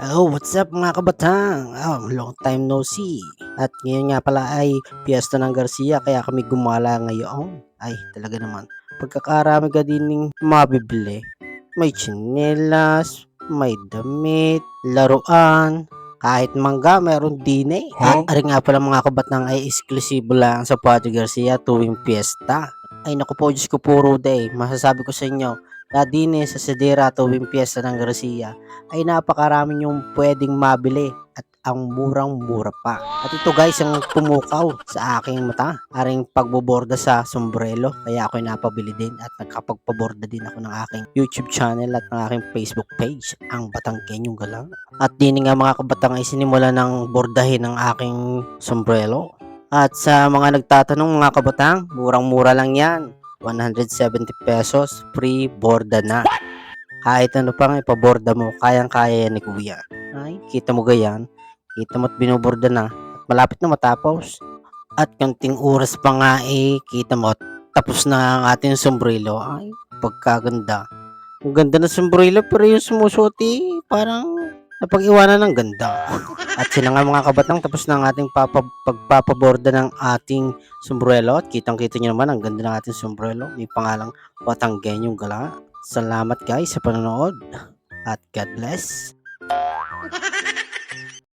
Oh, what's up mga kabatang? Oh, long time no see. At ngayon nga pala ay piyesta ng Garcia kaya kami gumala ngayon. Ay, talaga naman. Pagkakarami ka din ng mabibili. May tsinelas, may damit, laruan, kahit mangga meron din eh. Huh? At nga pala mga kabatang ay eksklusibo lang sa Patio Garcia tuwing piyesta. Ay naku po, Diyos ko puro day. Masasabi ko sa inyo, na eh, sa Sedera tuwing piyesta ng Garcia ay napakarami yung pwedeng mabili at ang murang-mura pa. At ito guys ang pumukaw sa aking mata. Aring pagboborda sa sombrero. Kaya ako'y napabili din at nagkapagpaborda din ako ng aking YouTube channel at ng aking Facebook page, ang Batangkenyong Galang. At din nga mga kabatang ay sinimula ng bordahin ng aking sombrero. At sa mga nagtatanong mga kabatang, murang-mura lang yan. 170 pesos, free borda na. Kahit ano pang ipaborda mo, kayang-kaya yan ni kuya. Ay, kita mo gayan. Kita mo't binuborda na. At malapit na matapos. At konting oras pa nga eh, kita mo, tapos na ang ating sombrero. Ay, pagkaganda. Ang ganda ng sombrero, pero yung sumusuot eh, parang napag-iwanan ng ganda. At sila nga mga kabatang, tapos na ang ating papa, pagpapaborda ng ating sombrero. At kitang-kita nyo naman, ang ganda ng ating sombrero. May pangalang Batanggenyong Gala. Salamat guys sa panonood at God bless.